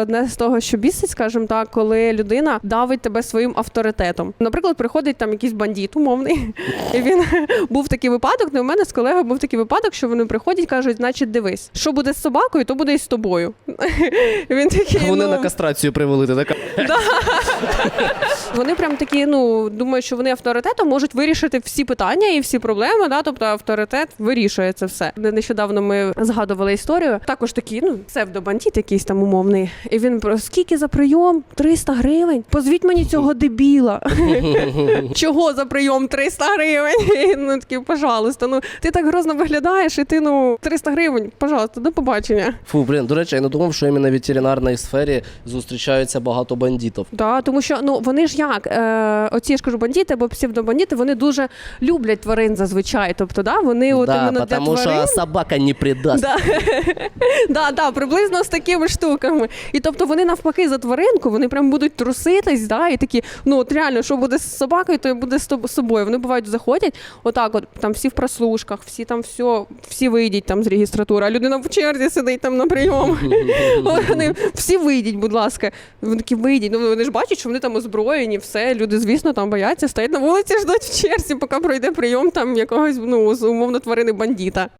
одне з того, що бісить, скажімо так, коли людина давить тебе своїм авторитетом. Наприклад, приходить там якийсь бандит умовний, і він був такий випадок. Не у мене з колегою був такий випадок, що вони приходять, кажуть, значить, дивись, що буде з собакою, то буде і з тобою. Він такий, Вони ну, на кастрацію привели, ти така. вони прям такі, ну думають, що вони авторитетом можуть вирішити всі питання і всі проблеми. Да? Тобто авторитет вирішує це все. Нещодавно ми згадували історію. Також такі, ну псевдобандит якийсь там умовний. І він про скільки за прийом? 300 гривень. Позвіть мені цього дебіла. Чого за прийом 300 гривень? Ну такі, пожалуйста, ну ти так грозно виглядаєш, і ти ну 300 гривень, пожалуйста, до побачення. Фу, блін, до речі, я не думав, що іменно в ветеринарній сфері зустрічаються багато бандитів. Да, тому що ну вони ж як е, оці ж кажу бандити або псевдобандити, вони дуже люблять тварин зазвичай. Тобто, да, вони от да, іменно для потому тварин. що собака не придасть. Да. да, да, приблизно з такими штуками. І тобто вони навпаки за тваринку, вони прям будуть труситись, да, і такі, ну от реально, що буде з собакою, то і буде з собою. Вони бувають заходять, отак, от там всі в прослушках, всі там все, всі вийдіть там з реєстратури, а людина в черзі сидить там на прийом. Вони всі вийдіть, будь ласка. Вони такі вийдіть. Ну вони ж бачать, що вони там озброєні, все. Люди, звісно, там бояться, стоять на вулиці, ждуть в черзі, поки пройде прийом там якогось ну умовно тварини бандіта.